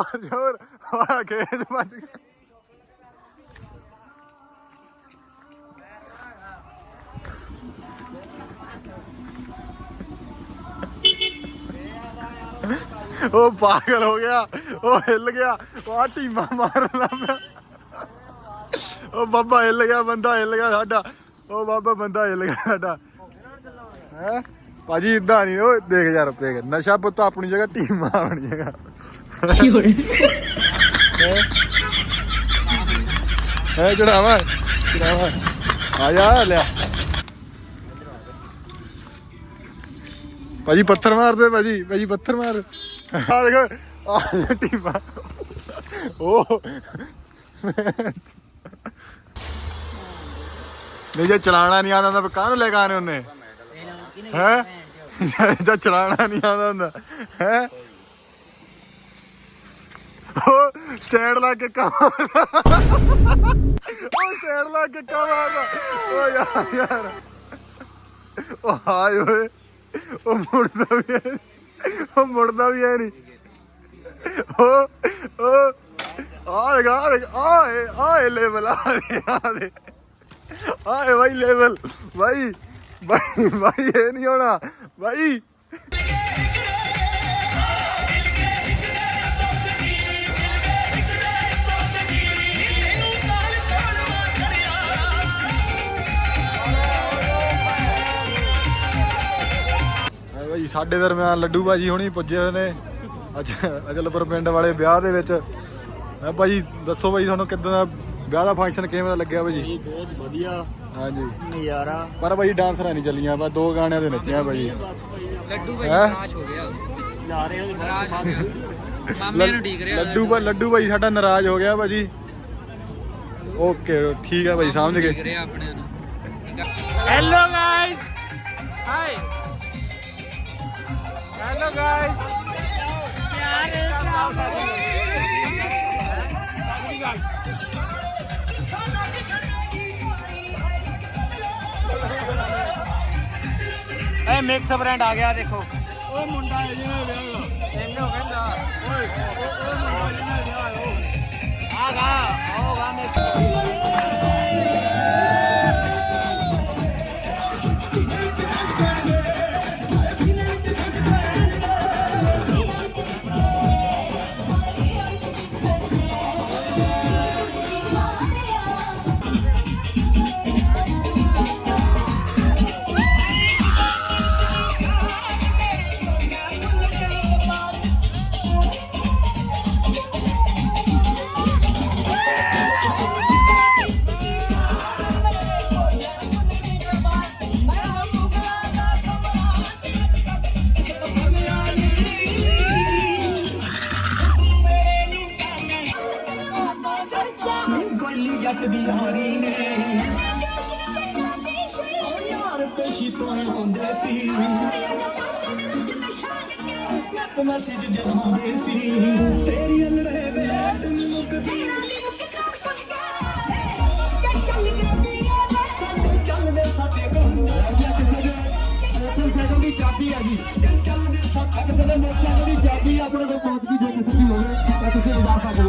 ਜੋਰ ਜੋਰ ਆ ਖੇਤ ਵੱਜ ਗਿਆ ਉਹ ਪਾਗਲ ਹੋ ਗਿਆ, ਉਹ ਹਿੱਲ ਗਿਆ, ਉਹ ਆ ਟੀਮਾ ਮਾਰਨ ਲੱਗ ਉਹ ਬਾਬਾ ਹਿੱਲ ਗਿਆ, ਬੰਦਾ ਹਿੱਲ ਗਿਆ ਸਾਡਾ। ਉਹ ਬਾਬਾ, ਬੰਦਾ ਹਿੱਲ ਗਿਆ ਸਾਡਾ। ਹੈ? ਭਾਜੀ ਇਦਾਂ ਨਹੀਂ, ਉਹ ਦੇਖ ਯਾਰ, ਦੇਖ, ਨਸ਼ਾ ਪੁੱਤ ਆਪਣੀ ਜਗ੍ਹਾ, ਟੀਮਾਂ ਆਪਣੀ ਜਗ੍ਹਾ। ਹੈ ਚੜਾਵਾ ਚੜਾਵਾ ਆ ਜਾ ਲਿਆ ਭਾਜੀ ਪੱਥਰ ਮਾਰਦੇ ਭਾਜੀ ਭਾਜੀ ਪੱਥਰ ਮਾਰ। ਆ ਦੇਖ ਆ ਟੀਮਾਂ ਉਹ ਨਹੀਂ ਜੇ ਚਲਾਣਾ ਨਹੀਂ ਆਉਂਦਾ ਤਾਂ ਕਾਹਨੂੰ ਲੈ ਕੇ ਆਨੇ ਉਹਨੇ? ਹੈ? ਜੇ ਚਲਾਣਾ ਨਹੀਂ ਆਉਂਦਾ ਹੁੰਦਾ। ਹੈ ਉਹ ਸਟੈਂਡ ਲਾ ਕੇ ਕੰਮ ਉਹ ਸਟੈਂਡ ਲਾ ਕੇ ਕੰਮ ਆਉਂਦਾ ਉਹ ਯਾਰ ਯਾਰ ਉਹ ਹਾਏ ਓਏ। ਉਹ ਮੁੜਦਾ ਵੀ ਹੈ ਨੀ। ਉਹ ਮੁੜਦਾ ਵੀ ਹੈ ਨਹੀਂ। ਉਹ ਉਹ ਆ ਗਾ ਆਏ ਆਏ ਲੈਵਲ ਆਏ ਆਏ ਆਏ ਭਾਈ ਲੈਵਲ ਭਾਈ ਭਾਈ ਭਾਈ ਇਹ ਨਹੀਂ ਹੋਣਾ। ਭਾਈ ਭਾਈ ਸਾਡੇ ਦਰਮਿਆਨ ਲੱਡੂ ਭਾਜੀ ਹੁਣੀ ਪੁੱਜੇ ਹੋਏ ਨੇ। ਅੱਜ ਅਜਲਪੁਰ ਪਿੰਡ ਵਾਲੇ ਵਿਆਹ ਦੇ ਵਿੱਚ। ਮੈਂ ਭਾਜੀ ਦੱਸੋ ਭਾਈ ਤੁਹਾਨੂੰ ਕਿਦਾਂ ਦਾ ਵਿਆਹ ਦਾ ਫੰਕਸ਼ਨ ਕਿਵੇਂ ਦਾ ਲੱਗਿਆ ਭਾਜੀ? ਬਹੁਤ ਵਧੀਆ। ਹਾਂਜੀ। ਨਜ਼ਾਰਾ। ਪਰ ਭਾਈ ਡਾਂਸਰਾਂ ਨਹੀਂ ਚੱਲੀਆਂ ਬਸ ਦੋ ਗਾਣਿਆਂ ਦੇ ਨੱਚਿਆ ਭਾਜੀ। ਲੱਡੂ ਭਾਈ? ਨਾਰਾਜ਼ ਹੋ? ਗਿਆ। ਨਾਰੇ ਹੋ ਗਿਆ। ਮਾਮੇ ਨੂੰ ਢੀਕ ਰਿਹਾ ਲੱਡੂ ਭਾਈ ਲੱਡੂ ਭਾਈ ਸਾਡਾ ਨਾਰਾਜ਼ ਹੋ ਗਿਆ ਭਾਜੀ। ਓਕੇ ਠੀਕ ਹੈ ਭਾਈ ਸਮਝ ਗਏ। ਰਿਹਾ ਆਪਣੇ ਠੀਕ hello guys hi hello guys ਇਹ ਮਿਕਸ ਬ੍ਰਾਂਡ ਆ ਗਿਆ ਦੇਖੋ ਉਹ ਮੁੰਡਾ ਹੈ ਜਿਹਨੇ ਵਿਆਹ ਇਹਨੂੰ ਕਹਿੰਦਾ ਓਏ ਉਹ ਉਹ ਮੁੰਡਾ ਜਿਹਨੇ ਵਿਆਹ ਉਹ ਆਗਾ ਹੋਗਾ ਮਿਕਸ ਮੈਸੇਜ ਜਲਾਉਂਦੇ ਸੀ। ਤੇਰੀ ਅਲੜੇ ਵੇਟ ਨੀ ਮੁੱਕਦੀ। ਸਾਡੇ ਚੱਲਦੇ ਸਾਡੇ ਕੋਲ ਦੀ ਚਾਬੀ ਆ ਜੀ। ਚੱਲਦੇ ਸਾਡੇ ਕੋਲ ਮੋਟਰਸਾਈਕਲ ਦੀ ਚਾਬੀ ਆਪਣੇ ਕੋਲ ਪਹੁੰਚ ਗਈ ਜੇ ਕਿਸੇ ਦੀ ਹੋਵੇ ਤਾਂ ਤੁਸੀਂ ਲਗਾ ਸਕਦੇ ਹੋ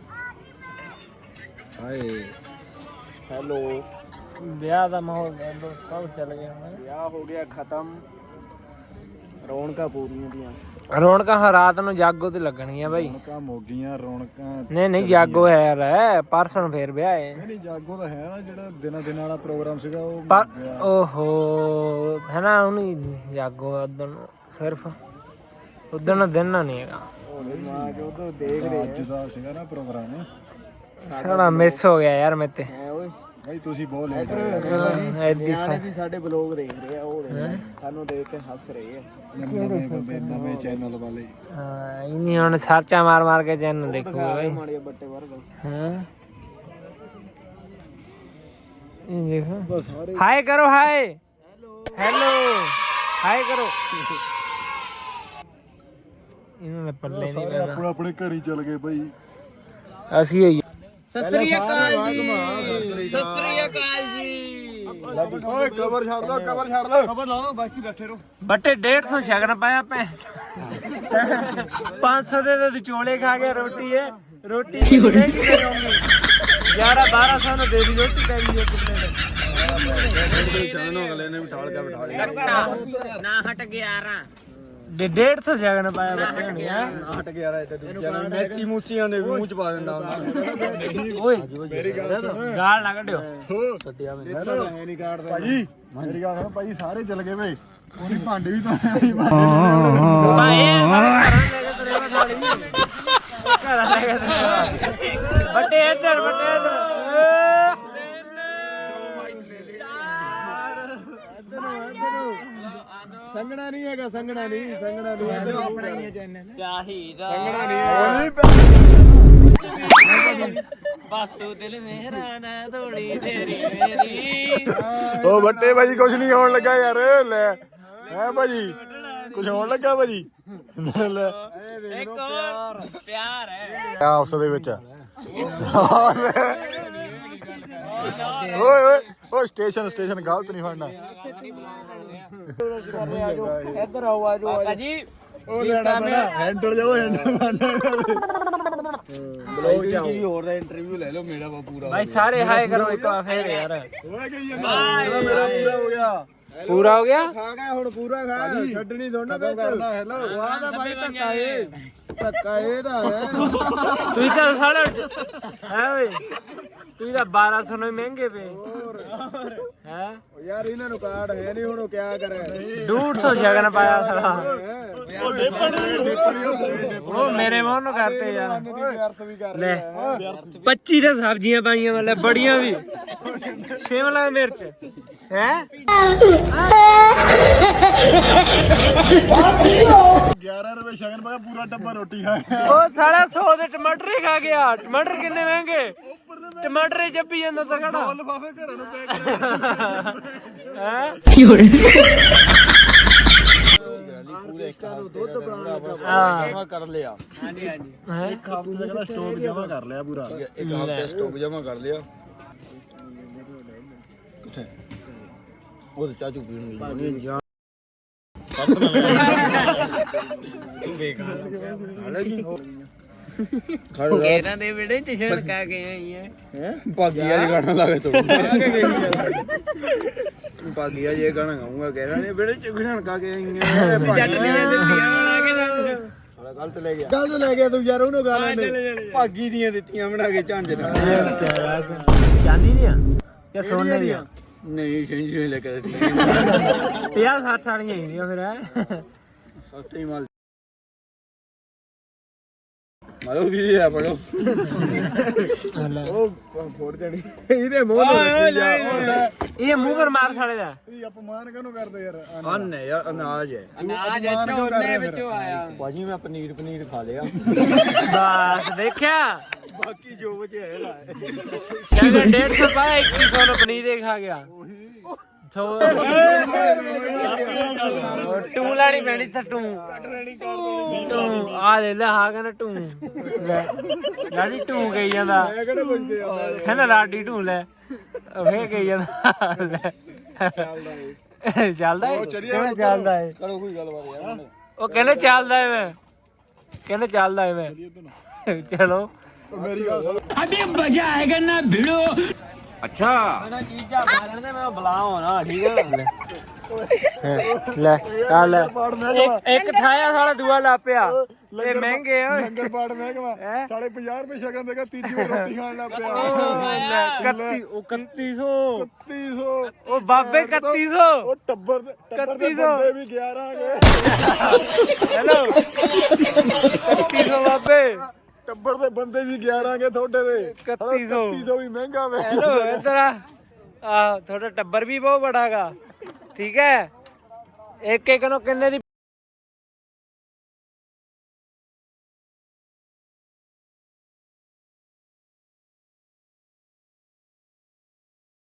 ਹਾਏ। ਹੈਲੋ। ਵਿਆਹ ਦਾ ਮਾਹੌਲ ਦੋਸਤ ਸਭ ਚੱਲ ਗਿਆ ਹੁਣ ਵਿਆਹ ਹੋ ਗਿਆ ਖਤਮ। ਰੌਣਕਾਂ ਪੂਰੀਆਂ ਦੀਆਂ। ਰੌਣਕਾਂ ਹਾਂ ਰਾਤ ਨੂੰ ਜਾਗੋ ਤੇ ਲੱਗਣਗੀਆਂ ਬਾਈ। ਰੌਣਕਾਂ ਮੋਗੀਆਂ ਰੌਣਕਾਂ ਨਹੀਂ ਨਹੀਂ ਜਾਗੋ ਹੈ ਯਾਰ ਹੈ ਪਰਸੋਂ ਨੂੰ ਫੇਰ ਵਿਆਹ ਹੈ। ਨਹੀਂ ਜਾਗੋ ਤਾਂ ਹੈ ਨਾ ਜਿਹੜਾ ਦਿਨਾਂ ਦਿਨਾਂ ਵਾਲਾ ਪ੍ਰੋਗਰਾਮ ਸੀਗਾ ਉਹ ਪਰ। ਓਹੋ ਹੈ ਨਾ ਉਹਨੂੰ ਜਾਗੋ ਉਦੋਂ ਸਿਰਫ। ਉਦੋਂ ਦਿਨ ਨਹੀਂ ਹੈਗਾ। ਮਾਂ ਜੋ ਤੋਂ ਦੇਖ ਰਹੇ ਅੱਜ ਦਾ ਸੀਗਾ ਨਾ ਪ੍ਰੋਗਰਾਮ। ਸਾਡਾ ਮਿਸ ਹੋ ਗਿਆ ਯਾਰ ਮੇਤੇ ਐ ਓਏ। ਭਾਈ ਤੁਸੀਂ ਬਹੁਤ ਲੇਟ ਐਦੀ ਨਿਆਣੇ ਵੀ ਸਾਡੇ ਬਲੌਗ ਦੇਖ ਰਹੇ ਆ ਉਹ ਦੇਖ ਸਾਨੂੰ ਦੇਖ ਕੇ ਹੱਸ ਰਹੇ ਆ। ਨਵੇਂ ਬੰਦੇ ਨਵੇਂ ਚੈਨਲ ਵਾਲੇ। ਹਾਂ ਇਨੀ ਹੁਣ ਸਰਚਾ ਮਾਰ ਮਾਰ ਕੇ ਚੈਨਲ ਦੇਖੂਗੇ ਬਾਈ ਮਾੜੇ ਬੱਟੇ ਵਰਗਾ ਹਾਂ? ਇਹ ਦੇਖੋ। ਬਸ ਸਾਰੇ ਹਾਈ ਹੈਲੋ ਹਾਈ ਕਰੋ। ਇਹਨਾਂ ਨੇ ਪੱਲੇ ਨਹੀਂ ਸਾਰੇ ਪੈਣਾ ਆਪਣੇ ਆਪਣੇ ਘਰ ਹੀ ਚਲ ਗਏ ਭਾਈ। ਅਸੀਂ ਹੋਈ ਸਤਿ ਸ੍ਰੀ ਅਕਾਲ ਜੀ। ਸਤਿ ਸ੍ਰੀ ਅਕਾਲ। ਜੀ। ਓਏ ਕਵਰ ਛੱਡ ਦੋ ਕਵਰ ਛੱਡ ਦੋ। ਖਬਰ ਲਾਓ ਬਾਕੀ ਬੈਠੇ ਰਹੋ। ਬੱਟੇ 150 ਸ਼ਗਨ ਪਾਇਆ ਪੈ 500 ਦੇ ਤਾਂ ਵਿਚੋਲੇ ਖਾ ਗਿਆ ਰੋਟੀ ਹੈ ਰੋਟੀ ਮਹਿੰਗੀ ਕਰੋਗੇ? 11 1200 ਨੂੰ ਦੇ ਦੀ ਰੋਟੀ ਪੈ ਗਈ ਇੱਕ ਪਲੇਟ ਸ਼ਾਨੋ ਅਗਲੇ ਨੇ ਬਿਠਾਲ ਕੇ ਬਿਠਾ ਲਿਆ। ਨਾ ਹਟ 11 ਦੇ 150 ਸ਼ਗਨ ਪਾਇਆ ਬੱਟੇ ਨੇ ਹੈਂ? ਹਟ ਗਿਆ ਰਾ ਤੇ ਦੂਜਿਆਂ ਨੂੰ ਮੈਕਸੀ ਮੂਸੀਆਂ ਦੇ ਮੂੰਹ ਚ ਪਾ ਦਿੰਦਾ ਓਏ ਮੇਰੀ ਗੱਲ ਸੁਣ। ਗਾਲ ਨਾ ਕੱਢਿਓ। ਹੋ ਸੱਤਿਆ ਮੈਂ ਨਹੀਂ ਕਾਟਦਾ ਭਾਜੀ ਮੇਰੀ ਗੱਲ ਸੁਣ ਭਾਜੀ ਸਾਰੇ ਚਲ ਗਏ ਵੇ। ਉਹਨੀ ਭਾਂਡੇ ਵੀ ਤਾਂ ਆਈ ਭਾਈ ਘਰਾਂ ਲੈ ਕੇ ਤੇਰੇ ਬੱਟੇ ਇੱਧਰ ਬੱਟੇ ਇੱਧਰ। ਸੰਗਣਾ ਨਹੀਂ ਹੈਗਾ ਸੰਗਣਾ ਨਹੀਂ ਸੰਗਣਾ ਨਹੀਂ ਆਪਣਾ ਹੀ ਹੈ ਚੈਨਲ। ਚਾਹੀਦਾ। ਸੰਗਣਾ ਨਹੀਂ ਬਸ ਤੂੰ ਦਿਲ ਮੇਰਾ ਨਾ ਧੋੜੀ ਤੇਰੀ ਮੇਰੀ। ਉਹ ਬੱਟੇ ਭਾਜੀ ਕੁਝ ਨਹੀਂ ਹੋਣ ਲੱਗਾ ਯਾਰ। ਲੈ ਹੈ ਭਾਜੀ? ਕੁਝ ਹੋਣ ਲੱਗਾ ਭਾਜੀ? ਲੈ। ਇੱਕ ਹੋਰ ਪਿਆਰ। ਹੈ ਆ ਉਸ ਦੇ ਵਿੱਚ। ਓਏ ਓਏ ਓਏ ਸਟੇਸ਼ਨ ਸਟੇਸ਼ਨ ਗਲਤ ਨਹੀਂ ਫੜਨਾ। ਇੱਧਰ ਆਓ ਆਜੋ ਆਜੋ। ਜੀ ਉਹ ਲੈਣਾ ਪੈਣਾ। ਹੈਂਡਲ ਜਾਓ ਹੈਂਡਲ ਬਲੌਗ ਚ ਆਓ। ਹੋਰ ਦਾ ਇੰਟਰਵਿਊ ਲੈ ਲਓ ਮੇਰਾ ਵਾ ਪੂਰਾ। ਭਾਈ ਸਾਰੇ ਹਾਏ ਕਰੋ ਇੱਕ ਵਾਰ ਫੇਰ ਯਾਰ। ਓਏ ਕਹੀ ਜਾਂਦਾ ਮੇਰਾ ਪੂਰਾ ਹੋ ਗਿਆ। ਪੂਰਾ ਹੋ ਗਿਆ? ਖਾ ਗਿਆ ਹੁਣ ਪੂਰਾ ਖਾ। ਛੱਡਣੀ ਦੋਨਾਂ ਕਦੋਂ ਕਰਨਾ ਹੈਲੋ ਵਾਹ ਦਾ ਭਾਈ ਧੱਕਾ ਏ ਧੱਕਾ ਇਹਦਾ ਹੈ। ਤੂੰ ਤਾਂ ਸਾਲੇ ਹੈ ਓਏ। ਤੂੰ ਤਾਂ 1200 ਨੂੰ ਹੀ ਮਹਿੰਗੇ ਪਏ। ਹੈ? ਉਹ ਯਾਰ ਇਹਨਾਂ ਨੂੰ ਕਾਰਡ ਹੈ ਨਹੀਂ ਹੁਣ ਉਹ ਕਿਆ ਕਰੇ? 150 ਸ਼ਗਨ ਪਾਇਆ ਸਾਲਾ। ਉਹ ਡੇਪਣੀ ਡੇਪਣੀ ਉਹ ਮੇਰੇ ਮੂੰਹ ਨੂੰ ਕਰਤੇ ਯਾਰ ਦੀ ਵਿਅਰਥ ਵੀ ਕਰ ਲੈ 25 ਦੇ ਸਬਜ਼ੀਆਂ ਪਾਈਆਂ ਮਤਲਬ ਬੜੀਆਂ ਵੀ। ਸ਼ਿਮਲਾ ਮਿਰਚ। ਹੈ? 11 ਰੁਪਏ ਸ਼ਗਨ ਪਾ ਪੂਰਾ ਡੱਬਾ ਰੋਟੀ ਖਾ ਗਿਆ ਉਹ ਸਾਲਾ 100 ਦੇ ਟਮਾਟਰ ਹੀ ਖਾ ਗਿਆ ਟਮਾਟਰ ਕਿੰਨੇ ਮਹਿੰਗੇ? ਟਮਾਟਰ ਹੀ ਚੱਪੀ ਜਾਂਦਾ ਤਾਂ ਖੜਾ। ਲਫਾਫੇ ਘਰਾਂ ਨੂੰ ਪੈਕ ਹੈ? ਦੁੱਧ ਬਣਾਉਣਾ ਹਾਂ। ਕਰ ਲਿਆ। ਹੈ? ਇੱਕ ਹਫ਼ਤੇ ਦਾ ਕਹਿੰਦਾ ਸਟਾਕ ਜਮਾ ਕਰ ਲਿਆ ਪੂਰਾ। ਇੱਕ ਹਫ਼ਤੇ ਸਟਾਕ ਜਮਾ ਕਰ ਲਿਆ। ਕਿੱਥੇ? ਉਹ ਤਾਂ ਚਾਚੂ ਪੀਣ ਗਈ। ਜਾਂ ਇਹਨਾਂ ਦੇ ਵਿੜੇ ਚ ਛੜਕਾ ਕੇ ਆਈ ਹੈ ਭਾਗੀ ਗਾਣਾ ਗਾਣਾ ਗਾਉਂਗਾ ਕਾ ਦਿੱਤੀਆਂ ਬਣਾ ਕੇ ਗਲਤ ਲੈ ਗਿਆ। ਗਲਤ ਲੈ ਗਿਆ ਤੂੰ ਯਾਰ ਉਹਨੂੰ ਗਾਲਾਂ ਦੀਆਂ ਦਿੱਤੀਆਂ ਬਣਾ ਕੇ ਝਾਂਜ ਨਾਲ ਚਾਂਦੀ ਦੀਆਂ? ਜਾਂ ਸੋਨੇ ਦੀਆਂ? ਨਹੀਂ ਸ਼ੈਂਜੀ ਲੈ ਕੇ ਦਿੱਤੀਆਂ। 50 60 ਵਾਲੀਆਂ ਹੁੰਦੀਆਂ ਫਿਰ ਹੈ? ਸਸਤੇ ਹੀ ਮਾਲ ਮਾਰੋ ਵੀ ਆ ਪੜੋ ਉਹ ਫੋੜ ਦੇਣੀ। ਇਹਦੇ ਮੂੰਹ ਨੂੰ ਰੱਖੀ ਜਾ ਇਹ ਮੂੰਹ ਪਰ ਮਾਰ ਸਾਲੇ ਦਾ। ਇਹ ਅਪਮਾਨ ਕਾਹਨੂੰ ਕਰਦੇ ਯਾਰ? ਅੰਨ ਹੈ ਯਾਰ ਅਨਾਜ ਹੈ। ਅਨਾਜ ਝੋਨੇ ਵਿੱਚੋਂ ਆਇਆ। ਬਾਜੀ ਮੈਂ ਪਨੀਰ ਪਨੀਰ ਖਾ ਲਿਆ। ਬਸ ਦੇਖਿਆ? ਬਾਕੀ ਜੋ ਬਚਿਆ ਹੈ ਸ਼ਗਨ 150 ਪਾਇਆ 2100 ਨੂੰ ਪਨੀਰ ਹੀ ਖਾ ਗਿਆ। ਸੋ ਟੂ ਲਾਣੀ ਪੈਣੀ ਤਾਂ ਟੂ। ਟੂ ਆ ਲੈ ਲੈ ਹਾਂ ਕਹਿੰਦਾ ਟੂ। ਲੈ। ਲਾਡੀ ਟੂ ਕਹੀ ਜਾਂਦਾ। ਕਹਿੰਦਾ ਲਾਡੀ ਟੂ ਲੈ। ਫੇਰ ਕਹੀ ਜਾਂਦਾ ਲੈ। ਚੱਲਦਾ ਏ। ਕਿਵੇਂ ਚੱਲਦਾ ਏ। ਕਰੋ ਕੋਈ ਗੱਲਬਾਤ ਯਾਰ। ਉਹ ਕਹਿੰਦੇ ਚੱਲਦਾ ਏ ਮੈਂ। ਕਹਿੰਦੇ ਚੱਲਦਾ ਏ ਮੈਂ। ਚਲੋ। ਮੇਰੀ ਗੱਲ ਸੁਣ। ਅੱਛਾ। ਮੈਂ ਚੀਜ਼ਾਂ ਮਾਰਨ ਦੇ ਮੈਂ ਬੁਲਾ ਹੋਣਾ ਠੀਕ ਹੈ ਲੈ। ਆ ਲੈ। ਇੱਕ ਇੱਕ ਠਾਇਆ ਸਾਲਾ ਦੂਆ ਲਾ ਪਿਆ। ਇਹ ਮਹਿੰਗੇ ਓਏ ਲੰਗਰ ਪਾੜ ਮਹਿਕਮਾ ਹੈਂ? ਸਾਲੇ 50 ਰੁਪਏ ਸ਼ਗਨ ਦੇਗਾ ਤੀਜੀ ਰੋਟੀ ਖਾਣ ਲੱਗ ਪਿਆ। ਲੈ 31 ਉਹ 3100 3100 ਉਹ ਬਾਬੇ 3100 ਉਹ ਟੱਬਰ ਦੇ ਟੱਬਰ ਦੇ 3100 ਬੰਦੇ ਵੀ 11 ਆ ਗਏ ਹੈਲੋ 3100 ਬਾਬੇ। ਟੱਬਰ ਦੇ ਬੰਦੇ ਵੀ 11 ਆ ਗਏ ਤੁਹਾਡੇ ਦੇ 3100 3100 ਵੀ ਮਹਿੰਗਾ ਵੇ। ਹੈਲੋ ਇਧਰ ਆ। ਆ ਤੁਹਾਡਾ ਟੱਬਰ ਵੀ ਬਹੁਤ ਬੜਾਗਾ ਠੀਕ ਹੈ? ਇੱਕ ਇੱਕ ਨੂੰ ਕਿੰਨੇ ਦੀ